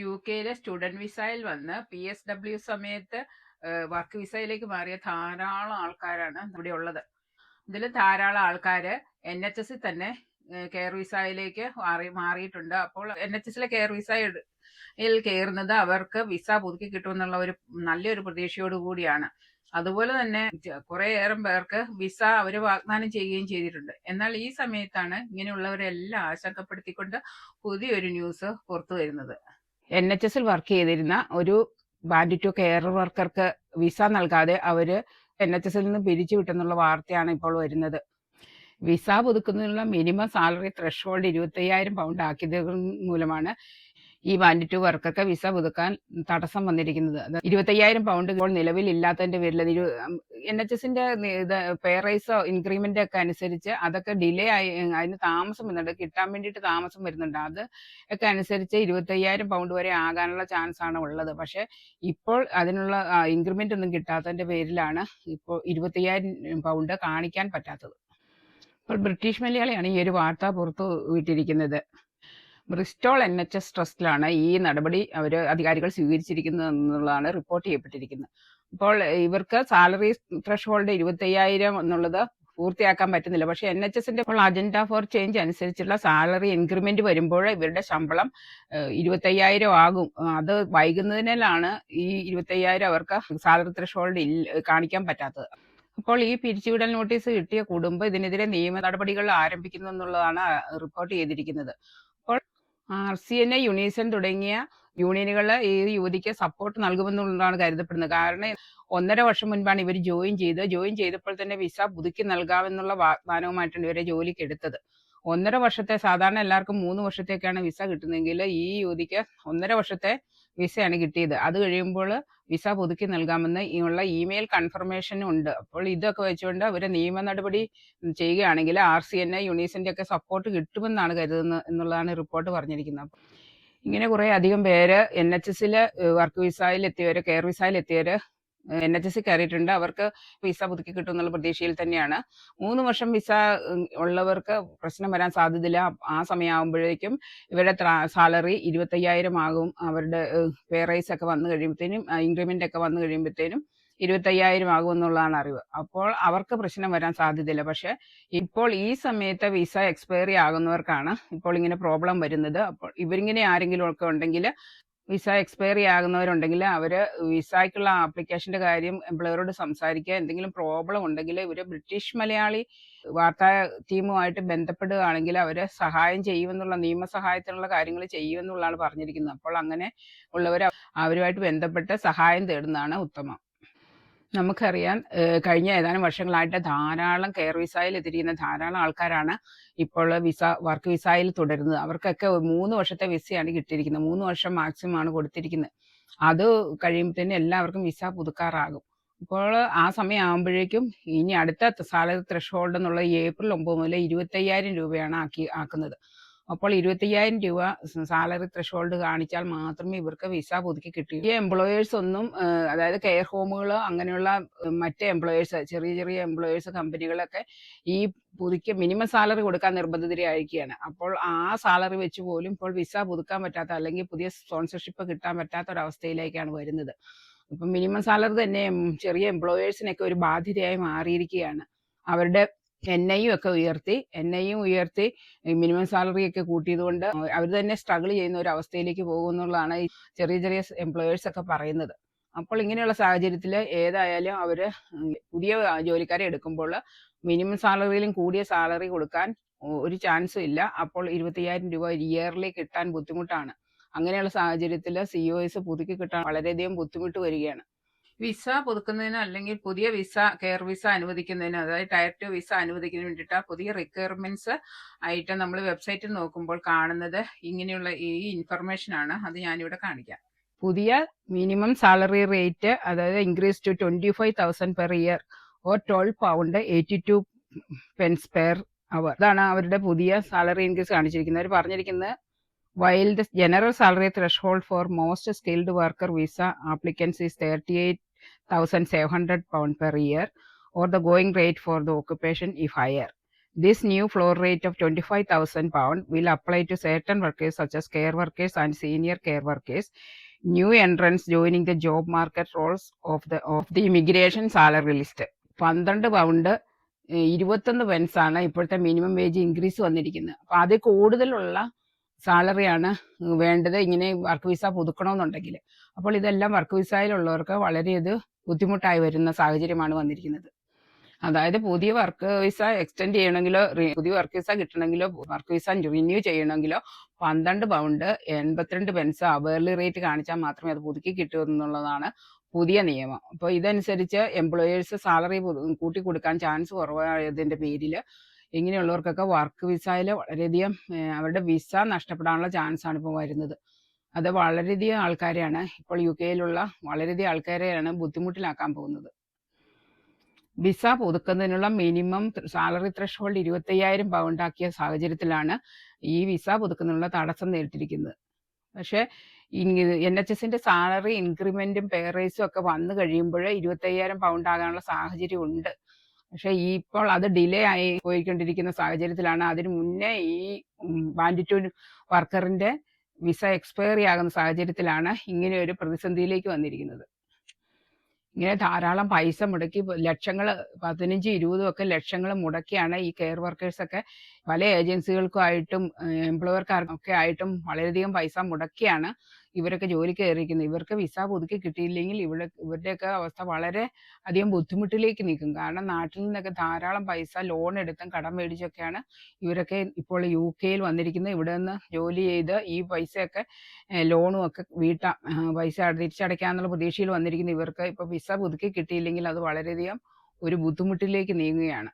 U കെയിലെ student വിസയിൽ വന്ന് പി എസ് ഡബ്ല്യു സമയത്ത് വർക്ക് വിസയിലേക്ക് മാറിയ ധാരാളം ആൾക്കാരാണ് ഇവിടെ ഉള്ളത്. ഇതിൽ ധാരാളം ആൾക്കാർ എൻ എച്ച് എസിൽ തന്നെ കെയർ വിസയിലേക്ക് മാറി മാറിയിട്ടുണ്ട്. അപ്പോൾ എൻ എച്ച് എസിലെ കെയർ വിസയിൽ കയറുന്നത് അവർക്ക് വിസ പുതുക്കി കിട്ടുമെന്നുള്ള ഒരു നല്ലൊരു പ്രതീക്ഷയോട് കൂടിയാണ്. അതുപോലെ തന്നെ കുറേയേറെ പേർക്ക് വിസ അവർ വാഗ്ദാനം ചെയ്യുകയും ചെയ്തിട്ടുണ്ട്. എന്നാൽ ഈ സമയത്താണ് ഇങ്ങനെയുള്ളവരെല്ലാം ആശങ്കപ്പെടുത്തിക്കൊണ്ട് പുതിയൊരു ന്യൂസ് പുറത്തു വരുന്നത്. എൻ എച്ച് എസിൽ വർക്ക് ചെയ്തിരുന്ന ഒരു ബാൻഡിറ്റു കെയർ വർക്കർക്ക് വിസ നൽകാതെ അവർ എൻ എച്ച് എസിൽ നിന്ന് പിരിച്ചു വിട്ടെന്നുള്ള വാർത്തയാണ് ഇപ്പോൾ വരുന്നത്. വിസ പുതുക്കുന്നതിനുള്ള മിനിമം സാലറി ത്രഷ് ഹോൾഡ് ഇരുപത്തയ്യായിരം പൗണ്ട് ആക്കിയത് മൂലമാണ് ഈ മാൻഡിറ്റു ടു വർക്കർക്ക് വിസ പുതുക്കാൻ തടസ്സം വന്നിരിക്കുന്നത്. ഇരുപത്തയ്യായിരം പൗണ്ട് ഇപ്പോൾ നിലവിൽ ഇല്ലാത്തതിന്റെ പേരിൽ എൻ എച്ച് എസിന്റെ പേ റൈസോ ഇൻക്രിമെന്റ് ഒക്കെ അനുസരിച്ച് അതൊക്കെ ഡിലേ ആയി അതിന് താമസം വരുന്നുണ്ട്. കിട്ടാൻ വേണ്ടിയിട്ട് താമസം വരുന്നുണ്ട്. അത് ഒക്കെ അനുസരിച്ച് ഇരുപത്തയ്യായിരം പൗണ്ട് വരെ ആകാനുള്ള ചാൻസ് ആണ് ഉള്ളത്. പക്ഷെ ഇപ്പോൾ അതിനുള്ള ഇൻക്രിമെന്റ് ഒന്നും കിട്ടാത്തതിന്റെ പേരിലാണ് ഇപ്പോൾ ഇരുപത്തയ്യായിരം പൗണ്ട് കാണിക്കാൻ പറ്റാത്തത്. ഇപ്പോൾ ബ്രിട്ടീഷ് മലയാളിയാണ് ഈ ഒരു വാർത്ത പുറത്തു വിട്ടിരിക്കുന്നത്. ബ്രിസ്റ്റോൾ എൻ എച്ച് എസ് ട്രസ്റ്റിലാണ് ഈ നടപടി അവർ അധികാരികൾ സ്വീകരിച്ചിരിക്കുന്നത് എന്നുള്ളതാണ് റിപ്പോർട്ട് ചെയ്യപ്പെട്ടിരിക്കുന്നത്. അപ്പോൾ ഇവർക്ക് സാലറി ത്രഷ് ഹോൾഡ് ഇരുപത്തയ്യായിരം എന്നുള്ളത് പൂർത്തിയാക്കാൻ പറ്റുന്നില്ല. പക്ഷേ എൻ എച്ച് എസിന്റെ ഇപ്പോൾ അജണ്ട ഫോർ ചേഞ്ച് അനുസരിച്ചുള്ള സാലറി ഇൻക്രിമെന്റ് വരുമ്പോൾ ഇവരുടെ ശമ്പളം ഇരുപത്തയ്യായിരം ആകും. അത് വൈകുന്നതിനാലാണ് ഈ ഇരുപത്തയ്യായിരം അവർക്ക് സാലറി ത്രഷ് ഹോൾഡ് കാണിക്കാൻ പറ്റാത്തത്. അപ്പോൾ ഈ പിരിച്ചുവിടൽ നോട്ടീസ് കിട്ടിയ കുടുംബം ഇതിനെതിരെ നിയമ നടപടികൾ ആരംഭിക്കുന്നു എന്നുള്ളതാണ് റിപ്പോർട്ട് ചെയ്തിരിക്കുന്നത്. അപ്പോൾ R C N A Unison തുടങ്ങിയ യൂണിയനുകൾ ഈ യുവതിക്ക് സപ്പോർട്ട് നൽകുമെന്നുള്ളതാണ് കരുതപ്പെടുന്നത്. കാരണം ഒന്നര വർഷം മുൻപാണ് ഇവർ ജോയിൻ ചെയ്തത് ജോയിൻ ചെയ്തപ്പോൾ തന്നെ വിസ പുതുക്കി നൽകാമെന്നുള്ള വാഗ്ദാനവുമായിട്ടാണ് ഇവരെ ജോലിക്ക് എടുത്തത്. ഒന്നര വർഷത്തെ സാധാരണ എല്ലാവർക്കും മൂന്ന് വർഷത്തേക്കാണ് വിസ കിട്ടുന്നതെങ്കിൽ ഈ യുവതിക്ക് ഒന്നര വർഷത്തെ വിസയാണ് കിട്ടിയത്. അത് കഴിയുമ്പോൾ വിസ പുതുക്കി നൽകാമെന്ന് ഉള്ള ഇമെയിൽ കൺഫർമേഷനും ഉണ്ട്. അപ്പോൾ ഇതൊക്കെ വെച്ചുകൊണ്ട് അവർ നിയമ നടപടി ചെയ്യുകയാണെങ്കിൽ ആർ സി എൻ എ യുണീസിന്റെ ഒക്കെ സപ്പോർട്ട് കിട്ടുമെന്നാണ് കരുതുന്നത് എന്നുള്ളതാണ് റിപ്പോർട്ട് പറഞ്ഞിരിക്കുന്നത്. ഇങ്ങനെ കുറേ അധികം പേര് എൻ എച്ച് എസിൽ വർക്ക് വിസയിൽ എത്തിയവർ കെയർ വിസയിൽ എത്തിയവര് എൻ എച്ച് എസ് കയറിയിട്ടുണ്ട്. അവർക്ക് വിസ പുതുക്കി കിട്ടും എന്നുള്ള പ്രതീക്ഷയിൽ തന്നെയാണ്. മൂന്ന് വർഷം വിസ ഉള്ളവർക്ക് പ്രശ്നം വരാൻ സാധ്യതയില്ല. ആ സമയമാകുമ്പോഴേക്കും ഇവരുടെ സാലറി ഇരുപത്തയ്യായിരം ആകും. അവരുടെ പേ റൈസ് ഒക്കെ വന്നു കഴിയുമ്പോഴത്തേനും ഇൻക്രിമെന്റ് ഒക്കെ വന്നു കഴിയുമ്പോഴത്തേനും ഇരുപത്തയ്യായിരം ആകുമെന്നുള്ളതാണ് അറിവ്. അപ്പോൾ അവർക്ക് പ്രശ്നം വരാൻ സാധ്യതയില്ല. പക്ഷെ ഇപ്പോൾ ഈ സമയത്ത് വിസ എക്സ്പയറി ആകുന്നവർക്കാണ് ഇപ്പോൾ ഇങ്ങനെ പ്രോബ്ലം വരുന്നത്. അപ്പോൾ ഇവരിങ്ങനെ ആരെങ്കിലും ഒക്കെ ഉണ്ടെങ്കിൽ വിസ എക്സ്പയറി ആകുന്നവരുണ്ടെങ്കിൽ അവർ വിസയ്ക്കുള്ള ആപ്ലിക്കേഷന്റെ കാര്യം എംപ്ലോയറോട് സംസാരിക്കുക. എന്തെങ്കിലും പ്രോബ്ലം ഉണ്ടെങ്കിൽ ഇവർ ബ്രിട്ടീഷ് മലയാളി വാർത്താ ടീമുമായിട്ട് ബന്ധപ്പെടുകയാണെങ്കിൽ അവരെ സഹായം ചെയ്യുമെന്നുള്ള നിയമസഹായത്തിനുള്ള കാര്യങ്ങൾ ചെയ്യുമെന്നുള്ളതാണ് പറഞ്ഞിരിക്കുന്നത്. അപ്പോൾ അങ്ങനെ ഉള്ളവർ അവരുമായിട്ട് ബന്ധപ്പെട്ട് സഹായം തേടുന്നതാണ് ഉത്തമം. നമുക്കറിയാം കഴിഞ്ഞ ഏതാനും വർഷങ്ങളായിട്ട് ധാരാളം കെയർ വിസയിൽ എത്തിയിരിക്കുന്ന ധാരാളം ആൾക്കാരാണ് ഇപ്പോൾ വിസ വർക്ക് വിസയിൽ തുടരുന്നത്. അവർക്കൊക്കെ മൂന്ന് വർഷത്തെ വിസയാണ് കിട്ടിയിരിക്കുന്നത്. മൂന്ന് വർഷം മാക്സിമം ആണ് കൊടുത്തിരിക്കുന്നത്. അത് കഴിയുമ്പോൾ തന്നെ എല്ലാവർക്കും വിസ പുതുക്കാറാകും. ഇപ്പോൾ ആ സമയം ആകുമ്പോഴേക്കും ഇനി അടുത്ത സാലറി ത്രഷ് ഹോൾഡ് എന്നുള്ള ഏപ്രിൽ ഒമ്പത് മുതൽ ഇരുപത്തയ്യായിരം രൂപയാണ് ആക്കി ആക്കുന്നത്. അപ്പോൾ ഇരുപത്തയ്യായിരം രൂപ സാലറി ത്രഷോൾഡ് കാണിച്ചാൽ മാത്രമേ ഇവർക്ക് വിസ പുതുക്കി കിട്ടൂ. ഈ എംപ്ലോയേഴ്സ് ഒന്നും അതായത് കെയർ ഹോമുകൾ അങ്ങനെയുള്ള മറ്റ് എംപ്ലോയേഴ്സ് ചെറിയ ചെറിയ എംപ്ലോയേഴ്സ് കമ്പനികളൊക്കെ ഈ പുതുക്കിയ മിനിമം സാലറി കൊടുക്കാൻ നിർബന്ധിതരായിരിക്കുകയാണ്. അപ്പോൾ ആ സാലറി വെച്ച് പോലും ഇപ്പോൾ വിസ പുതുക്കാൻ പറ്റാത്ത അല്ലെങ്കിൽ പുതിയ സ്പോൺസർഷിപ്പ് കിട്ടാൻ പറ്റാത്ത ഒരവസ്ഥയിലേക്കാണ് വരുന്നത്. ഇപ്പം മിനിമം സാലറി തന്നെ ചെറിയ എംപ്ലോയേഴ്സിനൊക്കെ ഒരു ബാധ്യതയായി മാറിയിരിക്കുകയാണ്. അവരുടെ എൻ ഐയും ഒക്കെ ഉയർത്തി എൻ ഐയും ഉയർത്തി മിനിമം സാലറി ഒക്കെ കൂട്ടിയതുകൊണ്ട് അവർ തന്നെ സ്ട്രഗിൾ ചെയ്യുന്ന ഒരു അവസ്ഥയിലേക്ക് പോകുമെന്നുള്ളതാണ് ഈ ചെറിയ ചെറിയ എംപ്ലോയേഴ്സ് ഒക്കെ പറയുന്നത്. അപ്പോൾ ഇങ്ങനെയുള്ള സാഹചര്യത്തിൽ ഏതായാലും അവർ പുതിയ ജോലിക്കാരെ എടുക്കുമ്പോൾ മിനിമം സാലറിയിലും കൂടിയ സാലറി കൊടുക്കാൻ ഒരു ചാൻസും ഇല്ല. അപ്പോൾ ഇരുപത്തിയ്യായിരം രൂപ ഇയർലി കിട്ടാൻ ബുദ്ധിമുട്ടാണ്. അങ്ങനെയുള്ള സാഹചര്യത്തിൽ സി ഒ എസ് പുതുക്കി കിട്ടാൻ വളരെയധികം ബുദ്ധിമുട്ട് വരികയാണ്. വിസ പുതുക്കുന്നതിനോ അല്ലെങ്കിൽ പുതിയ വിസ കെയർ വിസ അനുവദിക്കുന്നതിനോ അതായത് ടയർ ടു വിസ അനുവദിക്കുന്നതിന് വേണ്ടിയിട്ട് പുതിയ റിക്വയർമെന്റ്സ് ആയിട്ട് നമ്മൾ വെബ്സൈറ്റിൽ നോക്കുമ്പോൾ കാണുന്നത് ഇങ്ങനെയുള്ള ഈ ഇൻഫർമേഷൻ ആണ്. അത് ഞാനിവിടെ കാണിക്കാം. പുതിയ മിനിമം സാലറി റേറ്റ് അതായത് increase to twenty five thousand per year or twelve pound eighty two pence per hour. അതാണ് അവരുടെ പുതിയ സാലറി ഇൻക്രീസ് കാണിച്ചിരിക്കുന്നത്. അവർ പറഞ്ഞിരിക്കുന്നത് while general salary threshold for most skilled worker visa applicants is thirty eight 1,700 pound per year or the going rate for the occupation if higher. This new floor rate of 25,000 pound will apply to certain workers such as care workers and senior care workers, new entrants joining the job market roles of the of the immigration salary list. പന്ത്രണ്ട് pound ഇരുപത്തൊന്ന് pence ആണ് ഇപ്പോഴത്തെ minimum wage increase വന്നിരിക്കുന്നത് അപ്പോൾ അതിൽ കൂടുതലുള്ള സാലറിയാണ് വേണ്ടത്. ഇങ്ങനെ വർക്ക് വിസ പുതുക്കണമെന്നുണ്ടെങ്കിൽ അപ്പോൾ ഇതെല്ലാം വർക്ക് വിസയിലുള്ളവർക്ക് വളരെ ഇത് ബുദ്ധിമുട്ടായി വരുന്ന സാഹചര്യമാണ് വന്നിരിക്കുന്നത്. അതായത് പുതിയ വർക്ക് വിസ എക്സ്റ്റെൻഡ് ചെയ്യണമെങ്കിലോ പുതിയ വർക്ക് വിസ കിട്ടണമെങ്കിലോ വർക്ക് വിസ റിന്യൂ ചെയ്യണമെങ്കിലോ പന്ത്രണ്ട് പൗണ്ട് എൺപത്തിരണ്ട് പെൻസ് അവേർലി റേറ്റ് കാണിച്ചാൽ മാത്രമേ അത് പുതുക്കി കിട്ടൂ എന്നുള്ളതാണ് പുതിയ നിയമം. അപ്പോൾ ഇതനുസരിച്ച് എംപ്ലോയേഴ്സ് സാലറി കൂട്ടി കൊടുക്കാൻ ചാൻസ് കുറവായതിന്റെ പേരിൽ ഇങ്ങനെയുള്ളവർക്കൊക്കെ വർക്ക് വിസയിൽ വളരെയധികം അവരുടെ വിസ നഷ്ടപ്പെടാനുള്ള ചാൻസ് ആണ് ഇപ്പോൾ വരുന്നത്. അത് വളരെയധികം ആൾക്കാരെയാണ് ഇപ്പോൾ യു കെയിലുള്ള വളരെയധികം ആൾക്കാരെയാണ് ബുദ്ധിമുട്ടിലാക്കാൻ പോകുന്നത്. വിസ പുതുക്കുന്നതിനുള്ള മിനിമം സാലറി ത്രഷ് ഹോൾഡ് ഇരുപത്തയ്യായിരം പൗണ്ടാക്കിയ സാഹചര്യത്തിലാണ് ഈ വിസ പുതുക്കുന്നതിനുള്ള തടസ്സം നേരിട്ടിരിക്കുന്നത്. പക്ഷേ എൻ എച്ച് എസിന്റെ സാലറി ഇൻക്രിമെന്റും പേ റേസും ഒക്കെ വന്നു കഴിയുമ്പോൾ ഇരുപത്തയ്യായിരം പൗണ്ട് ആകാനുള്ള സാഹചര്യം ഉണ്ട്. പക്ഷേ ഇപ്പോൾ അത് ഡിലേ ആയി പോയിക്കൊണ്ടിരിക്കുന്ന സാഹചര്യത്തിലാണ് അതിനു മുന്നേ ഈ ബാൻഡിറ്റു വർക്കറിന്റെ വിസ എക്സ്പയറി ആകുന്ന സാഹചര്യത്തിലാണ് ഇങ്ങനെ ഒരു പ്രതിസന്ധിയിലേക്ക് വന്നിരിക്കുന്നത്. ഇങ്ങനെ ധാരാളം പൈസ മുടക്കി ലക്ഷങ്ങൾ പതിനഞ്ച് ഇരുപതും ഒക്കെ ലക്ഷങ്ങൾ മുടക്കിയാണ് ഈ കെയർ വർക്കേഴ്സൊക്കെ പല ഏജൻസികൾക്കുമായിട്ടും എംപ്ലോയർക്കാർക്കും ഒക്കെ ആയിട്ടും വളരെയധികം പൈസ മുടക്കിയാണ് ഇവരൊക്കെ ജോലി കയറിയിരിക്കുന്നത്. ഇവർക്ക് വിസ പുതുക്കി കിട്ടിയില്ലെങ്കിൽ ഇവിടെ ഇവരുടെയൊക്കെ അവസ്ഥ വളരെ അധികം ബുദ്ധിമുട്ടിലേക്ക് നീക്കും. കാരണം നാട്ടിൽ നിന്നൊക്കെ ധാരാളം പൈസ ലോൺ എടുത്തും കടം മേടിച്ചൊക്കെയാണ് ഇവരൊക്കെ ഇപ്പോൾ യു കെയിൽ വന്നിരിക്കുന്നത്. ഇവിടെ നിന്ന് ജോലി ചെയ്ത് ഈ പൈസയൊക്കെ ലോണും ഒക്കെ വീട്ട പൈസ തിരിച്ചടയ്ക്കാന്നുള്ള പ്രതീക്ഷയിൽ വന്നിരിക്കുന്ന ഇവർക്ക് ഇപ്പോൾ വിസ പുതുക്കി കിട്ടിയില്ലെങ്കിൽ അത് വളരെയധികം ഒരു ബുദ്ധിമുട്ടിലേക്ക് നീങ്ങുകയാണ്.